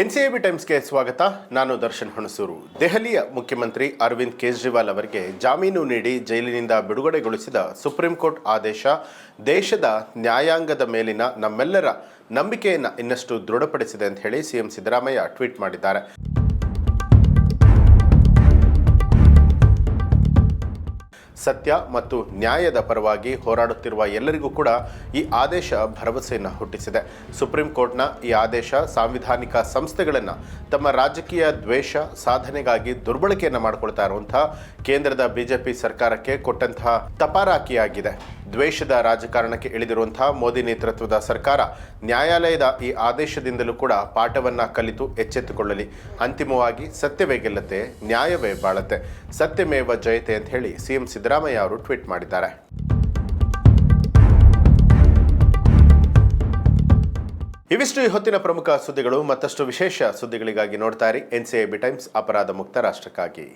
ಎನ್ಸಿಎಬಿ ಟೈಮ್ಸ್ಗೆ ಸ್ವಾಗತ. ನಾನು ದರ್ಶನ್ ಹುಣಸೂರು. ದೆಹಲಿಯ ಮುಖ್ಯಮಂತ್ರಿ ಅರವಿಂದ್ ಕೇಜ್ರಿವಾಲ್ ಅವರಿಗೆ ಜಾಮೀನು ನೀಡಿ ಜೈಲಿನಿಂದ ಬಿಡುಗಡೆಗೊಳಿಸಿದ ಸುಪ್ರೀಂ ಕೋರ್ಟ್ ಆದೇಶ, ದೇಶದ ನ್ಯಾಯಾಂಗದ ಮೇಲಿನ ನಮ್ಮೆಲ್ಲರ ನಂಬಿಕೆಯನ್ನು ಇನ್ನಷ್ಟು ದೃಢಪಡಿಸಿದೆ ಅಂತ ಹೇಳಿ ಸಿಎಂ ಸಿದ್ದರಾಮಯ್ಯ ಟ್ವೀಟ್ ಮಾಡಿದ್ದಾರೆ. ಸತ್ಯ ಮತ್ತು ನ್ಯಾಯದ ಪರವಾಗಿ ಹೋರಾಡುತ್ತಿರುವ ಎಲ್ಲರಿಗೂ ಕೂಡ ಈ ಆದೇಶ ಭರವಸೆಯನ್ನು ಹುಟ್ಟಿಸಿದೆ. ಸುಪ್ರೀಂ ಕೋರ್ಟ್ನ ಈ ಆದೇಶ ಸಾಂವಿಧಾನಿಕ ಸಂಸ್ಥೆಗಳನ್ನು ತಮ್ಮ ರಾಜಕೀಯ ದ್ವೇಷ ಸಾಧನೆಗಾಗಿ ದುರ್ಬಳಕೆಯನ್ನು ಮಾಡಿಕೊಳ್ತಾ ಇರುವಂತಹ ಕೇಂದ್ರದ ಬಿಜೆಪಿ ಸರ್ಕಾರಕ್ಕೆ ಕೊಟ್ಟಂತಹ ತಪಾರಾಕಿಯಾಗಿದೆ ದ್ವೇಷದ ರಾಜಕಾರಣಕ್ಕೆ ಇಳಿದಿರುವಂತಹ ಮೋದಿ ನೇತೃತ್ವದ ಸರ್ಕಾರ ನ್ಯಾಯಾಲಯದ ಈ ಆದೇಶದಿಂದಲೂ ಕೂಡ ಪಾಠವನ್ನ ಕಲಿತು ಎಚ್ಚೆತ್ತುಕೊಳ್ಳಲಿ. ಅಂತಿಮವಾಗಿ ಸತ್ಯವೇ ಗೆಲ್ಲತೆ ನ್ಯಾಯವೇ ಬಾಳತೆ ಸತ್ಯಮೇವ ಜಯತೆ ಅಂತ ಹೇಳಿ ಸಿಎಂ ಸಿದ್ದರಾಮಯ್ಯ ಅವರು ಟ್ವೀಟ್ ಮಾಡಿದ್ದಾರೆ. ಇವಿಷ್ಟು ಈ ಹೊತ್ತಿನ ಪ್ರಮುಖ ಸುದ್ದಿಗಳು. ಮತ್ತಷ್ಟು ವಿಶೇಷ ಸುದ್ದಿಗಳಿಗಾಗಿ ನೋಡ್ತಾ ಇರಿ. ಎನ್ ಬಿ ಟೈಮ್ಸ್ ಅಪರಾಧ ಮುಕ್ತ ರಾಷ್ಟ್ರಕ್ಕಾಗಿ.